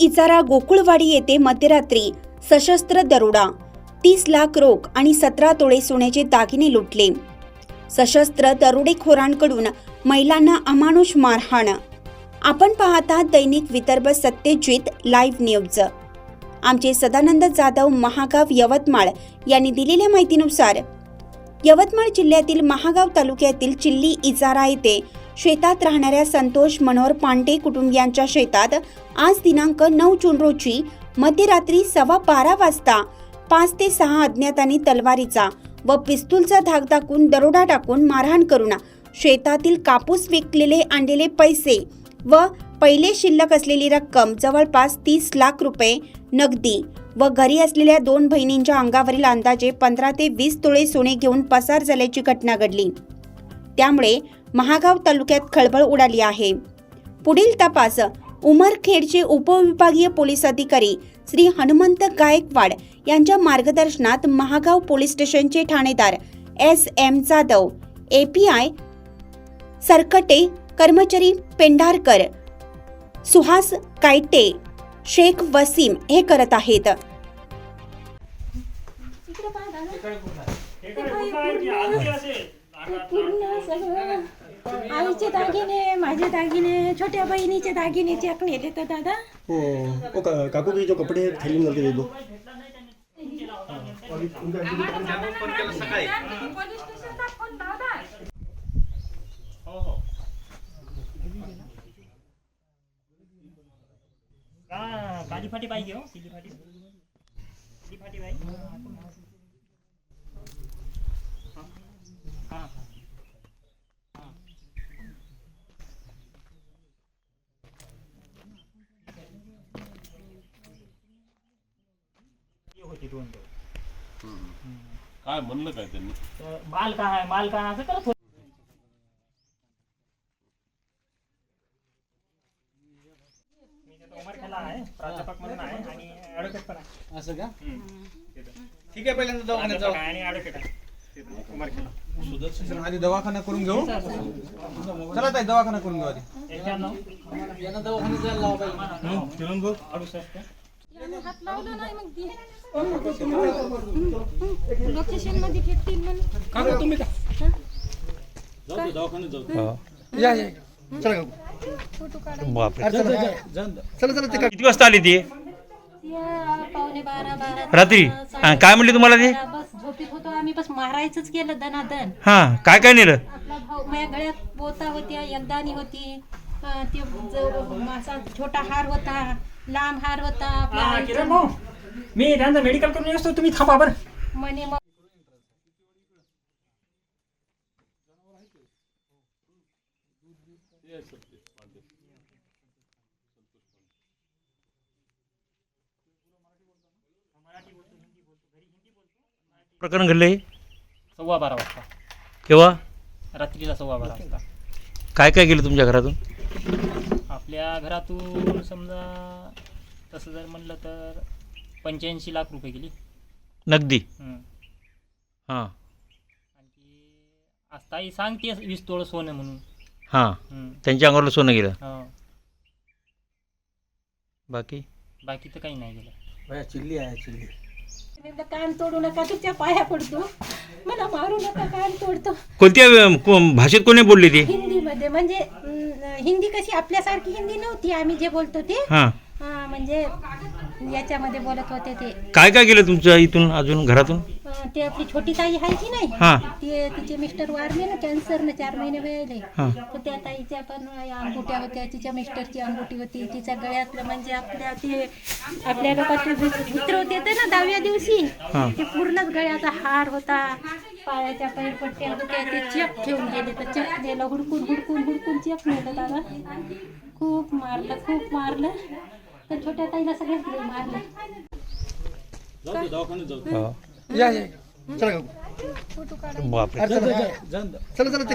इचारा गोकुळवाडी येथे मध्यरात्री सशस्त्र दरोडा तीस लाख रोख आणि सतरा तोळे सोन्याचे दागिने लुटले. सशस्त्र दरोडेखोरांकडून महिलांना अमानुष मारहाण. आपण पाहता दैनिक विदर्भ सत्यजित लाईव्ह न्यूज. आमचे सदानंद जाधव महागाव यवतमाळ यांनी दिलेल्या माहितीनुसार यवतमाळ जिल्ह्यातील महागाव तालुक्यातील चिल्ली इजारा येथे शेतात राहणाऱ्या संतोष मनोहर पांडे कुटुंबियांच्या शेतात आज दिनांक नऊ जून रोजी मध्यरात्री सव्वा बारा वाजता पाच ते सहा अज्ञातांनी तलवारीचा व पिस्तूलचा धाक दाखवून दरोडा टाकून मारहाण करून शेतातील कापूस विकलेले आणलेले पैसे व पहिले शिल्लक असलेली रक्कम जवळपास तीस लाख रुपये नगदी व घरी असलेल्या दोन बहिणींच्या अंगावरील अंदाजे पंधरा ते वीस तोळे सोने घेऊन पसार झाल्याची घटना घडली. त्यामुळे महागाव तालुक्यात खळबळ उडाली आहे. पुढील तपास उमरखेडचे उपविभागीय पोलीस अधिकारी श्री हनुमंत गायकवाड यांच्या मार्गदर्शनात महागाव पोलीस स्टेशनचे ठाणेदार S M Jadhav A P I Sarkate कर्मचारी पेंढारकर सुहास कायटे शेख वसीम हे करत आहेत. आईचे दागिने माझे दागिने छोट्या बहिणीचे दागिने चेक नेले तर दादा ओ का, काकू जो कपड़े हैं थैली में डाल के हो हो काली फाटी पाहिजे हो सिली फाटी सिली फाटी पाहिजे हां होती दोन काय म्हणलं काय त्यांनी? तर माल का आहे माल का आहे असं करत होते. मी तिथं उमरखेडला आहे प्राध्यापक म्हणून आहे आणि ॲडव्होकेट पण आहे. असं का? ठीक आहे पहिल्यांदा दवाखान्यात प्राध्यापक आहे आणि ॲडव्होकेट आहे. तिथं उमरखेडला जाऊ आधी दवाखाना करून घेऊ. चला ताई दवाखाना करून घेऊ आधी. एक्क्याण्णव. यांना दवाखान्यात जायला लावा पाहिजे अडुसष्ट हात लावला नाही मग ती लोकेशनमध्ये भेटतील म्हणून. या या चला घेऊ फोटो काढायचे चला चला ते किती वाजता आली ती? या पावणे बारा बारा रात्री? हा, काय म्हणली तुम्हाला ती? बस झोपीत होतो आम्ही बस मारायचंच केलं दनादन. हा काय काय नेलं? आपला भाऊ माझ्या गळ्यात बोता होत्या एकदानी होती. अं, ते ज- असा छोटा हार होता. लांब हार होता हा. किरण भाऊ मी त्यांचं मेडिकल करून येतो तुम्ही थांबा बरं. म्हणे मग प्रकरण घडलं सव्वा बारा वाजता. केव्हा? रात्रीला सव्वा बारा वाजता. काय काय केलं तुमच्या घरातून? आपल्या घरातून समजा तसं जर म्हणलं तर पंच्याऐंशी लाख रुपये गेली. नगदी? हं. हां. आणखी आज ताई सांगते वीस तोळ सोनं म्हणून. हां. हं. त्यांच्या अंगावरलं सोनं गेलं? हो. बाकी? बाकी तर काही नाही गेलं. चिल्ली आहे चिल्ली. एकदा कान तोडू नका तुमच्या पाया पडतो. मला मारू नका कान तोडतो. कोणत्या अं, को- भाषेत कोणी बोलली ती? हिंदीमध्ये म्हणजे अं, हिंदी कशी आपल्यासारखी हिंदी नव्हती आम्ही जे बोलतो ते. हां. हा, म्हणजे याच्यामध्ये बोलत होते ते. काय काय केलं तुमच्या इथून अजून घरातून? ते आपली छोटी ताई आहे की नाही हा. ते तिचे मिस्टर वारले ना कॅन्सरनं चार महिने वेळेले हा. तर त्या ताईच्या पण अंगुट्या होत्या तिच्या मिस्टरची अंगुठी होती तिच्या गळ्यातलं म्हणजे आपल्या ते आपल्या लोकांचे मित्र होते ते ना दहाव्या दिवशी हा. ते पूर्णच गळ्याचा हार होता पायाच्या पैरपट्ट्या होत्या ते चेक ठेवून गेले तर चेक नेलं हुडकून हुडकून हुडकून चेक नेलं दादा खूप मारलं खूप मारलं तर छोट्या ताईला सगळ्यात लई मारलं हा. या या चला काढायचे बापरे. चला चला ते